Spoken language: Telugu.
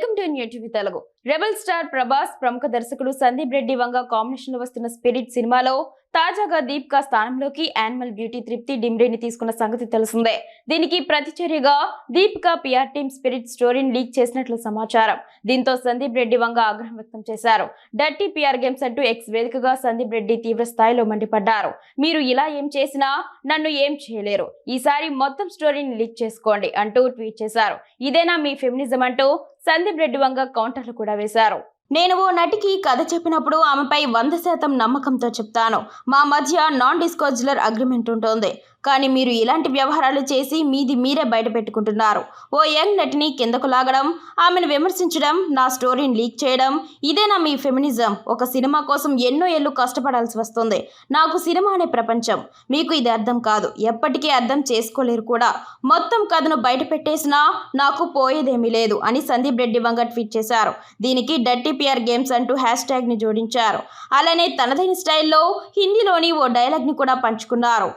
Welcome Telugu. Rebel star Prabhas ప్రముఖ దర్శకుడు సందీప్ రెడ్డి వంగ కాంబినేషన్లో వస్తున్న స్పిరిట్ సినిమాలో తాజాగా దీపికా స్థానంలోకి యానిమల్ బ్యూటీ తృప్తి డిమ్రేని తీసుకున్న సంగతి తెలిసిందే. దీనికి ప్రతిచర్యగా దీపికా పిఆర్ టీమ్ స్పిరిట్ స్టోరీని లీక్ చేసినట్లు సమాచారం. దీంతో సందీప్ రెడ్డి వంగ ఆగ్రహం వ్యక్తం చేశారు. డర్టీ పిఆర్ గేమ్స్ అంటూ ఎక్స్ వేదికగా సందీప్ రెడ్డి తీవ్ర స్థాయిలో మండిపడ్డారు. మీరు ఇలా ఏం చేసినా నన్ను ఏం చేయలేరు. ఈసారి మొత్తం స్టోరీని లీక్ చేసుకోండి అంటూ ట్వీట్ చేశారు. ఇదేనా మీ ఫెమినిజం అంటూ సందీప్ రెడ్డి వంగ కౌంటర్లు కూడా వేశారు. నేను ఓ నటికి కథ చెప్పినప్పుడు ఆమెపై వంద శాతం నమ్మకంతో చెప్తాను. మా మధ్య నాన్ డిస్కోజులర్ అగ్రిమెంట్ ఉంటుంది. కానీ మీరు ఇలాంటి వ్యవహారాలు చేసి మీది మీరే బయట పెట్టుకుంటున్నారు ఓ యంగ్ నటిని కిందకు లాగడం ఆమెను విమర్శించడం నా స్టోరీని లీక్ చేయడం ఇదేనా మీ ఫెమినిజం. ఒక సినిమా కోసం ఎన్నో ఏళ్ళు కష్టపడాల్సి వస్తుంది. నాకు సినిమా అనే ప్రపంచం. మీకు ఇది అర్థం కాదు. ఎప్పటికీ అర్థం చేసుకోలేరు కూడా. మొత్తం కథను బయట పెట్టేసినా నాకు పోయేదేమీ లేదు అని సందీప్ రెడ్డి వంగ ట్వీట్ చేశారు. దీనికి డట్టి ఎన్టీఆర్ గేమ్స్ అంటూ హ్యాష్ ట్యాగ్ని జోడించారు. అలానే తనదైన స్టైల్లో హిందీలోని ఓ డైలాగ్ని కూడా పంచుకున్నారు.